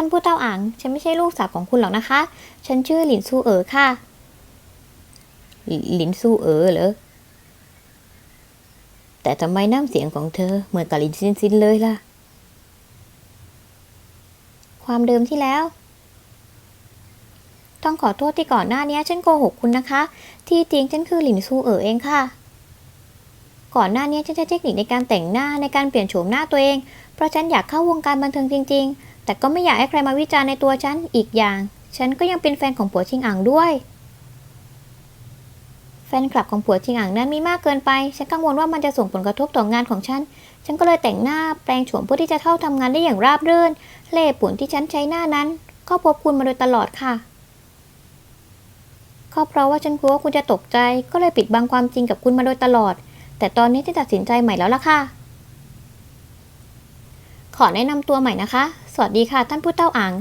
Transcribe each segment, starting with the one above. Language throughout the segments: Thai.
ท่านผู้เต้าอ่าง ฉันไม่ใช่ลูกสาวของคุณหรอกนะคะ ฉันชื่อหลินซูเอ๋อค่ะ หลินซูเอ๋อเหรอ แต่ทำไมน้ำเสียงของเธอเหมือนกับหลินซินซินเลยล่ะ ความเดิมที่แล้ว ต้องขอโทษที่ก่อนหน้านี้ฉันโกหกคุณนะคะ ที่จริงฉันคือหลินซูเอ๋อเองค่ะก่อนหน้านี้ฉันใช้เทคนิคในการแต่งหน้าในการเปลี่ยนโฉมหน้าตัวเอง เพราะฉันอยากเข้าวงการบันเทิงจริง แต่ก็ไม่อยากให้ใครมาวิจารณ์ในตัวฉัน อีกอย่าง ฉันก็ยังเป็นแฟนของผัวชิงอ่างด้วย แฟนคลับของผัวชิงอ่างนั้นมีมากเกินไป ฉันกังวลว่ามันจะส่งผลกระทบต่องานของฉัน ฉันก็เลยแต่งหน้าแปลงโฉมเพื่อที่จะเข้าทำงานได้อย่างราบรื่น เล่ห์ผลที่ฉันใช้หน้านั้น ก็พบคุณมาโดยตลอดค่ะก็เพราะว่าฉันกลัวว่าคุณจะตกใจ ก็เลยปิดบังความจริงกับคุณมาโดยตลอด แต่ตอนนี้ที่ตัดสินใจใหม่แล้วล่ะค่ะ ขอแนะนำตัวใหม่นะคะ สวัสดีค่ะท่านผู้เต้าอ่าง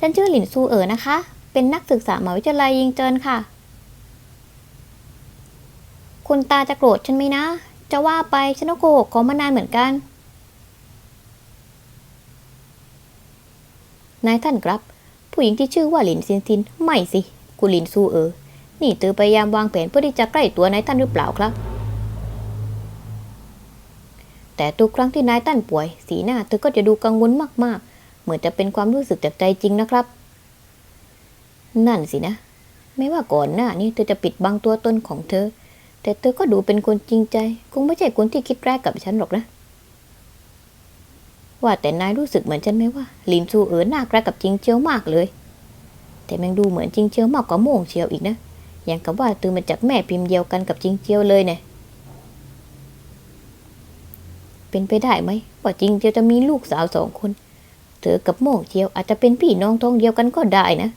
ฉันชื่อหลินซูเอ๋อนะคะ เป็นนักศึกษามหาวิทยาลัยยิงเจินค่ะ คุณตาจะโกรธฉันไหมนะ จะว่าไปฉันก็โกหกเขามานานเหมือนกัน นายท่านครับ ผู้หญิงที่ชื่อว่าหลินซินซิน ไม่สิกุลินซูเอ๋อนี่เธอพยายามวางแผนเพื่อที่จะใกล้ตัวนายท่านหรือเปล่าครับ แต่ทุกครั้งที่นายท่านป่วย สีหน้าเธอก็จะดูกังวลมากๆ เหมือนจะเป็นความรู้สึกจากใจจริงนะครับ นั่นสินะ ไม่ว่าก่อนหน้านี้เธอจะปิดบังตัวตนของเธอ แต่เธอก็ดูเป็นคนจริงใจ คงไม่ใช่คนที่คิดแรกกับฉันหรอกนะ ว่าแต่นายรู้สึกเหมือนฉันไหมว่าลินซูเอ๋อหน้าใกล้กับจิงเจียวมากเลย แต่แมงดูเหมือนจิงเจียวมากกว่าโม่งเชียวอีกนะ อย่างกับว่าตื่นมาจากแม่พิมพ์เดียวกันกับจิงเจียวเลยเนี่ย เป็นไปได้ไหมว่าจริงเจียวจะมีลูกสาวสองคน เธอกับโม่งเจียวอาจจะเป็นพี่น้องท้องเดียวกันก็ได้นะ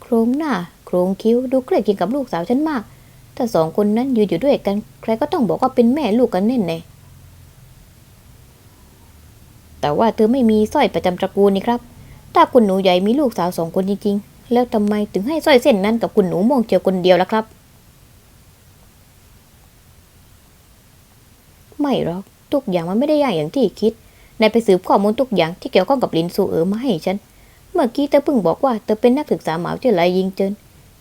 โครงหน้า โครงคิ้วดูใกล้เคียงกับลูกสาวฉันมาก ถ้าสองคนนั้นยืนอยู่ด้วยกัน ใครก็ต้องบอกว่าเป็นแม่ลูกกันแน่แน่แต่ว่าเธอไม่มีสร้อยประจำตระกูลนี่ครับ ถ้าคุณหนูใหญ่มีลูกสาวสองคนจริงๆ แล้วทำไมถึงให้สร้อยเส้นนั้นกับคุณหนูโมงเจียวคนเดียวล่ะครับ ไม่หรอกทุกอย่างมันไม่ได้ยากอย่างที่คิดนายไปสืบข้อมูลทุกอย่างที่เกี่ยวข้องกับลินซูเอ๋อมาให้ฉัน เมื่อกี้เธอเพิ่งบอกว่าเธอเป็นนักศึกษามหาวิทยาลัยยิงเจิน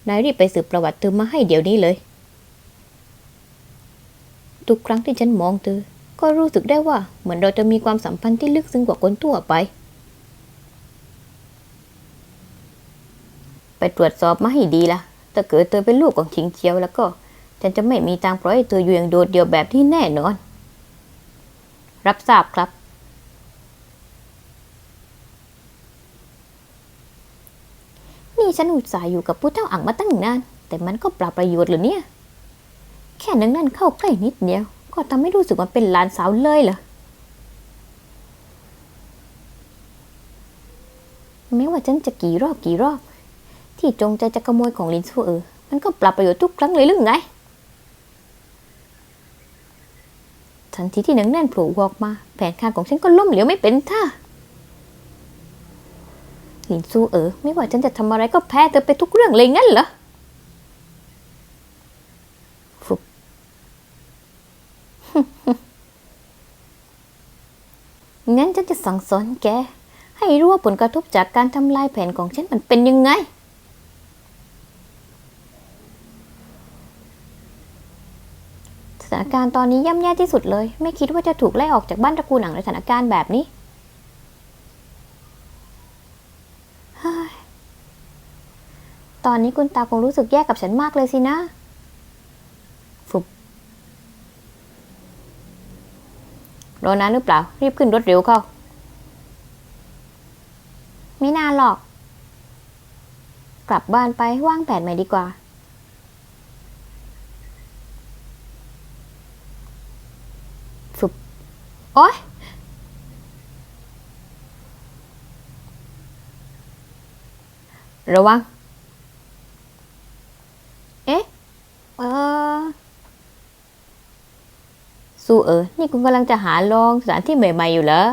นายรีบไปสืบประวัติเธอมาให้เดี๋ยวนี้เลย ทุกครั้งที่ฉันมองเธอ ก็รู้สึกได้ว่าเหมือนเราจะมีความสัมพันธ์ที่ลึกซึ้งกว่าคนทั่วไป ไปตรวจสอบมาให้ดีละถ้าเกิดเธอเป็นลูกของชิงเจียวแล้วก็ ฉันจะไม่มีทางปล่อยให้เธออยู่อย่างโดดเดี่ยวแบบที่แน่นอน รับทราบครับ นี่ฉันอุตส่าห์อยู่กับผู้เท่าอ่างมาตั้งนาน แต่มันก็ปราประโยชน์เหรือเนี่ย แค่นั้นนั่นเข้าใกล้นิดเดียว ก็ทำให้รู้สึกว่าเป็นหลานสาวเลยเหรอไม่ว่าฉันจะกี่รอบกี่รอบ ที่จงใจจะขโมยของลินซูเออ มันก็ปรับประโยชน์ทุกครั้งเลยหรือไง ทันทีที่หนังแน่นโผล่ออกมา แผนการของฉันก็ล้มเหลวไม่เป็นท่าหลินซูเออไม่ว่าฉันจะทำอะไรก็แพ้เธอไปทุกเรื่องเลยงั้นเหรอฟุบงั้นฉันจะสั่งสอนแก ให้รู้ว่าผลกระทบจากการทำลายแผนของฉันมันเป็นยังไง สถาน การณ์ตอนนี้ย่ำแย่ที่สุดเลย ไม่คิดว่าจะถูกไล่ออกจากบ้านตระกูลหนังในสถานการณ์แบบนี้ตอนนี้คุณตาคงรู้สึกแย่กับฉันมากเลยสินะฟุบรอนานหรือเปล่า รีบขึ้นรถเร็วเข้า ไม่นานหรอก กลับบ้านไปว่างแผนใหม่ดีกว่า ฟุบ โอ๊ยระวัง เอ๊ะ เออสู้เออ นี่คุณกำลังจะหาลองสถานที่ใหม่ ๆ อยู่เหรอ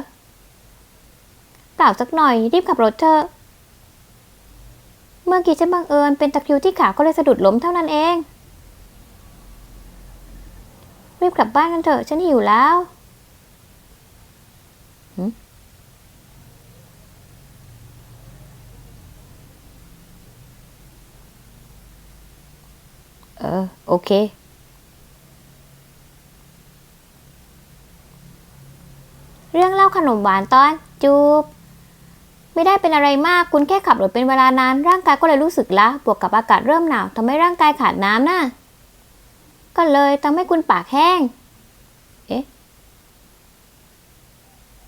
เปล่าสักหน่อย รีบขับรถเถอะ เมื่อกี้ฉันบังเอิญเป็นตะคริวที่ขาก็เลยสะดุดล้มเท่านั้นเอง รีบกลับบ้านกันเถอะ ฉันหิวแล้ว เออ โอเค เรื่องเล่าขนมหวานตอนจูบ ไม่ได้เป็นอะไรมากคุณแค่ขับรถเป็นเวลานาน ร่างกายก็เลยรู้สึกละบวกกับอากาศเริ่มหนาวทำให้ร่างกายขาดน้ำนะ่ะก็เลยทำให้คุณปากแห้ง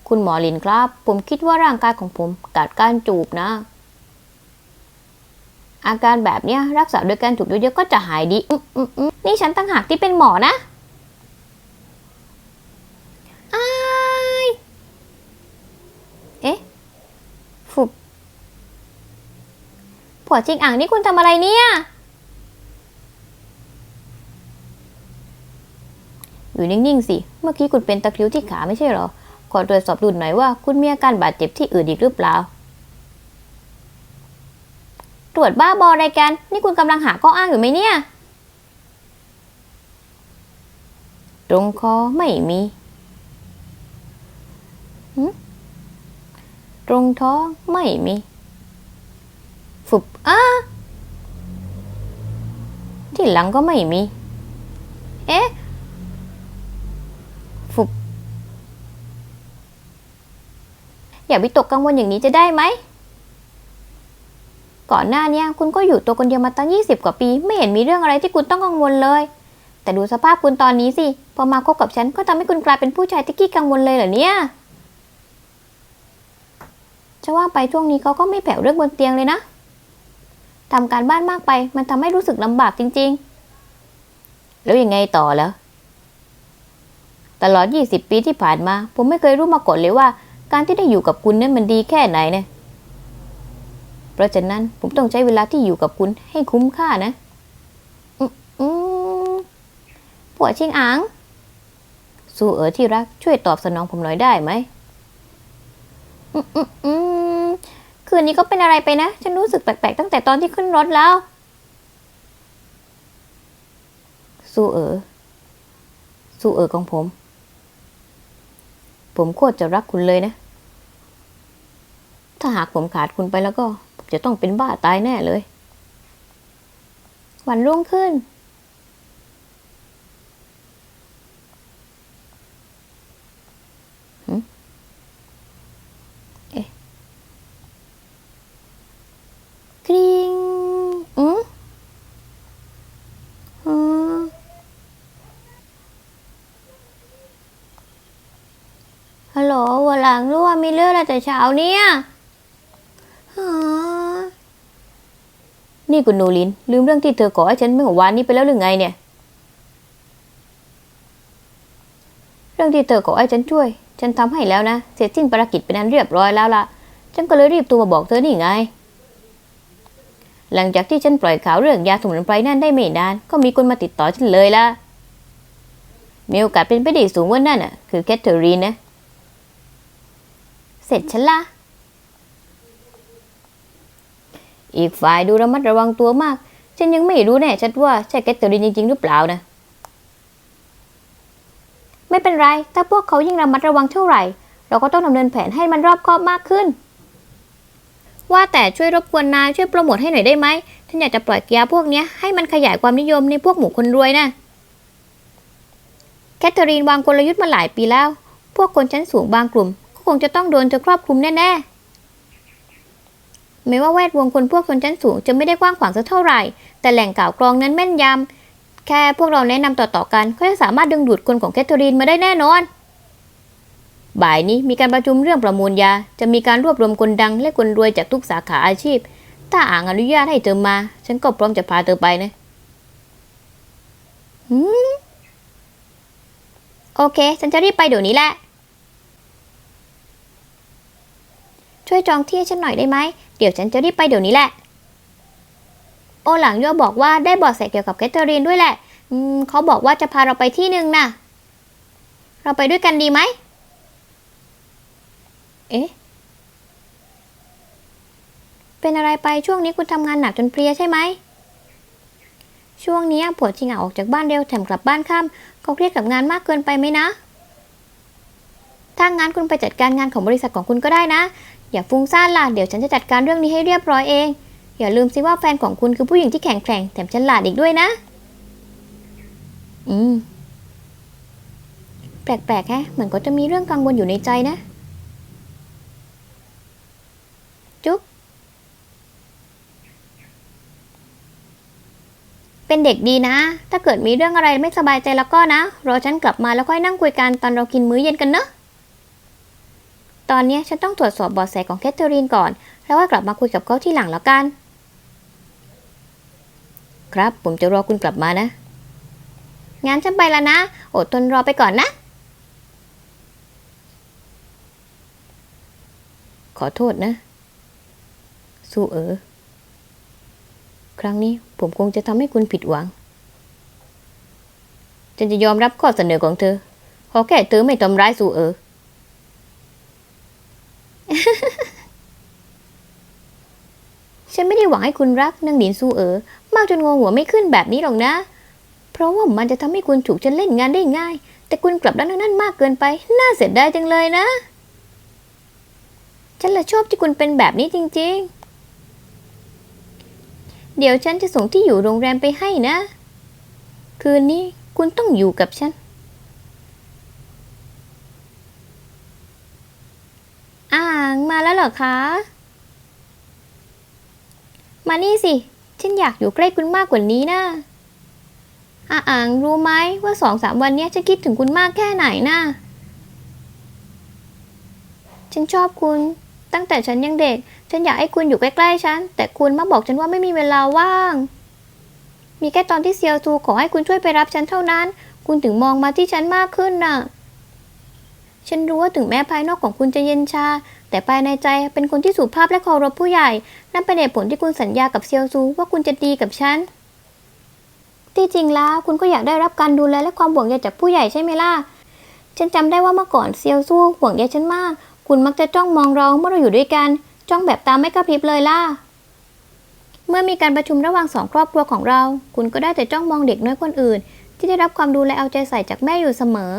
คุณหมอลินครับ ผมคิดว่าร่างกายของผมกัดการจูบนะ อาการแบบเนี้ยรักษาโดยการจูบเยอะๆก็จะหายดีนี่ฉันตั้งหากที่เป็นหมอนะอายเอ๊ะฟุบผัวจริงอ่างนี่คุณทำอะไรเนี่ยอยู่นิ่ง ๆ สิ เมื่อกี้คุณเป็นตะคริวที่ขาไม่ใช่เหรอ ขอตรวจสอบดูหน่อยว่าคุณมีอาการบาดเจ็บที่อื่นอีกหรือเปล่า ตรวจบ้าบออะไรกัน นี่คุณกำลังหาข้ออ้างอยู่ไหมเนี่ย ตรงคอไม่มีหึตรงท้องไม่มีฝุบอ้าที่หลังก็ไม่มี เอ๊ะ อย่าวิตกกังวลอย่างนี้จะได้ไหม ก่อนหน้านี้คุณก็อยู่ตัวคนเดียวมาตั้ง 20 กว่าปี ไม่เห็นมีเรื่องอะไรที่คุณต้องกังวลเลย แต่ดูสภาพคุณตอนนี้สิ พอมาคบกับฉันก็ทำให้คุณกลายเป็นผู้ชายที่ขี้กังวลเลยเหรอเนี่ยจะว่าไปช่วงนี้เขาก็ไม่แผ่วเรื่องบนเตียงเลยนะทำการบ้านมากไปมันทำให้รู้สึกลำบากจริง ๆ แล้วยังไงต่อแล้ว ตลอด 20 ปีที่ผ่านมา ผมไม่เคยรู้มาก่อนเลยว่า การที่ได้อยู่กับคุณนั้นมันดีแค่ไหนเนี่ยเพราะฉะนั้นผมต้องใช้เวลาที่อยู่กับคุณให้คุ้มค่านะอืมผัวชิงอังสู้เอ๋อที่รักช่วยตอบสนองผมหน่อยได้ไหมอืมอืมอืมคืนนี้ก็เป็นอะไรไปนะ ฉันรู้สึกแปลกๆตั้งแต่ตอนที่ขึ้นรถแล้วสู้เอ๋อสู้เอ๋อของผม ผมโคตรจะรักคุณเลยนะ ถ้าหากผมขาดคุณไปแล้วก็ ผมจะต้องเป็นบ้าตายแน่เลย วันรุ่งขึ้น กริงอืมอืมฮัล โหลวันหลังรู้ว่ามีเรื่องอะไรแต่เช้าเนี่ยนี่คุณโนลิน ลืมเรื่องที่เธอขอให้ฉันเมื่อวานนี้ไปแล้วหรือไงเนี่ย เรื่องที่เธอขอให้ฉันช่วย ฉันทำให้แล้วนะ เสร็จสิ้นภารกิจเป็นอันเรียบร้อยแล้วล่ะ ฉันก็เลยรีบโทรมาบอกเธอนี่ไง หลังจากที่ฉันปล่อยข่าวเรื่องยาสมุนไพรนั่นได้ไม่นาน ก็มีคนมาติดต่อฉันเลยล่ะมีโอกาสเป็นไปได้สูงว่านั่นอะ คือแคทเธอรีนนะ เสร็จฉันละอีกฝ่ายดูระมัดระวังตัวมาก ฉันยังไม่รู้แน่ชัดว่าใช่แคทเธอรีนจริง ๆ หรือเปล่านะ ไม่เป็นไร ถ้าพวกเขายิ่งระมัดระวังเท่าไหร่ เราก็ต้องดำเนินแผนให้มันรอบคอบมากขึ้น ว่าแต่ช่วยรบกวนนายช่วยโปรโมทให้หน่อยได้ไหมฉันอยากจะปล่อยยาพวกนี้ให้มันขยายความนิยมในพวกหมู่คนรวยนะแคทเธอรีนวางกลยุทธ์มาหลายปีแล้ว พวกคนชั้นสูงบางกลุ่ม งจะต้องโดนเธอครอบคลุมแน่ๆแม้ว่าแวดวงคนพวกชนชั้นสูงจะไม่ได้กว้างขวางสักเท่าไหร่ แต่แหล่งข่าวกรองนั้นแม่นยำแค่พวกเราแนะนำต่อๆกันก็จะสามารถดึงดูดคนของแคทเธอรีนมาได้แน่นอน บ่ายนี้มีการประชุมเรื่องประมูลยา จะมีการรวบรวมคนดังและคนรวยจากทุกสาขาอาชีพ ถ้าอ่างอนุญาตให้เธอมา ฉันก็พร้อมจะพาเธอไปนะโอเค ฉันจะรีบไปเดี๋ยวนี้แหละ ช่วยจองที่ให้ฉันหน่อยได้ไหม เดี๋ยวฉันจะรีบไปเดี๋ยวนี้แหละ โอหลังโยบอกว่าได้บอดแสเกี่ยวกับแคทเธอรีนด้วยแหละอืมเขาบอกว่าจะพาเราไปที่หนึ่งน่ะ เราไปด้วยกันดีไหม เอ๊ะ เป็นอะไรไปช่วงนี้คุณทำงานหนักจนเพลียใช่ไหม ช่วงนี้ผัวจริงอะออกจากบ้านเร็วแถมกลับบ้านค่ำเขาเครียดกับงานมากเกินไปไหมนะถ้างานคุณไปจัดการงานของบริษัทของคุณก็ได้นะ อย่าฟุ้งซ่านล่ะเดี๋ยวฉันจะจัดการเรื่องนี้ให้เรียบร้อยเอง อย่าลืมสิว่าแฟนของคุณคือผู้หญิงที่แข็งแกร่งแถมฉลาดอีกด้วยนะ อืม แปลกๆแฮะเหมือนก็จะมีเรื่องกังวลอยู่ในใจนะ จุ๊บ เป็นเด็กดีนะ ถ้าเกิดมีเรื่องอะไรไม่สบายใจแล้วก็นะ รอฉันกลับมาแล้วค่อยนั่งคุยกันตอนเรากินมื้อเย็นกันเนอะ ตอนนี้ฉันต้องตรวจสอบบอแสของแคทเธอรีนก่อน แล้วว่ากลับมาคุยกับเขาที่หลังแล้วกัน ครับผมจะรอคุณกลับมานะ งั้นฉันไปแล้วนะ อดทนรอไปก่อนนะ ขอโทษนะ สู้เออ ครั้งนี้ผมคงจะทำให้คุณผิดหวัง ฉันจะยอมรับข้อเสนอของเธอ ขอแค่เธอไม่ทำร้ายสู้เออ ฉันไม่ได้ หวังให้คุณรักนางหลินซูเอ๋อมากจนงงหัวไม่ขึ้นแบบนี้หรอกนะ เพราะว่ามันจะทำให้คุณถูกฉันเล่นงานได้ง่าย แต่คุณกลับด้านนั้นมากเกินไป น่าเสียดายจังเลยนะ ฉันละชอบที่คุณเป็นแบบนี้จริง ๆ เดี๋ยวฉันจะส่งที่อยู่โรงแรมไปให้นะ คืนนี้คุณต้องอยู่กับฉันอ่างมาแล้วเหรอคะ มานี่สิ ฉันอยากอยู่ใกล้คุณมากกว่านี้นะอาอ่างรู้ไหมว่าสองสามวันนี้ฉันคิดถึงคุณมากแค่ไหนนะ ฉันชอบคุณ ตั้งแต่ฉันยังเด็ก ฉันอยากให้คุณอยู่ใกล้ๆฉัน แต่คุณมาบอกฉันว่าไม่มีเวลาว่าง มีแค่ตอนที่เซียวซูขอให้คุณช่วยไปรับฉันเท่านั้น คุณถึงมองมาที่ฉันมากขึ้นน่ะ ฉันรู้ว่าถึงแม้ภายนอกของคุณจะเย็นชา แต่ภายในใจเป็นคนที่สุภาพและเคารพผู้ใหญ่ นั่นเป็นเหตุผลที่คุณสัญญากับเซียวซูว่าคุณจะดีกับฉัน ที่จริงแล้วคุณก็อยากได้รับการดูแลและความห่วงใยจากผู้ใหญ่ใช่ไหมล่ะ ฉันจำได้ว่าเมื่อก่อนเซียวซูห่วงใยฉันมาก คุณมักจะจ้องมองเราเมื่อเราอยู่ด้วยกัน จ้องแบบตาไม่กระพริบเลยล่ะ เมื่อมีการประชุมระหว่างสองครอบครัวของเรา คุณก็ได้แต่จ้องมองเด็กน้อยคนอื่น ที่ได้รับความดูแลเอาใจใส่จากแม่อยู่เสมอ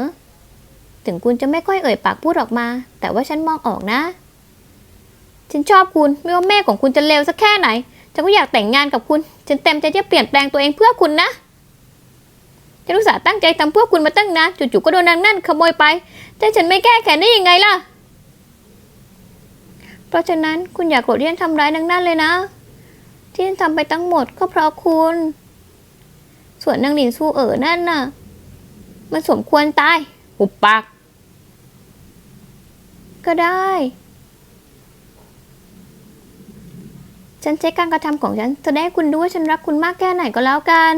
ถึงคุณจะไม่ค่อยเอ่ยปากพูดออกมา แต่ว่าฉันมองออกนะ ฉันชอบคุณไม่ว่าแม่ของคุณจะเลวสักแค่ไหน ฉันก็อยากแต่งงานกับคุณ ฉันเต็มใจจะเปลี่ยนแปลงตัวเองเพื่อคุณนะฉันรู้สาตั้งใจทำเพื่อคุณมาตั้งนานจู่ๆก็โดนนางนั่นขโมยไป แต่ฉันไม่แก้แค้นได้ยังไงล่ะ เพราะฉะนั้นคุณอย่าโกรธที่ฉันทำร้ายนางนั่นเลยนะ ที่ฉันทำไปทั้งหมดก็เพราะคุณ ส่วนนางหลินซูเอ๋อนั่นน่ะ มันสมควรตาย หุบปาก ก็ได้ ฉันใช้การกระทำของฉันแสดงให้คุณดูว่าฉันรักคุณมากแค่ไหนก็แล้วกัน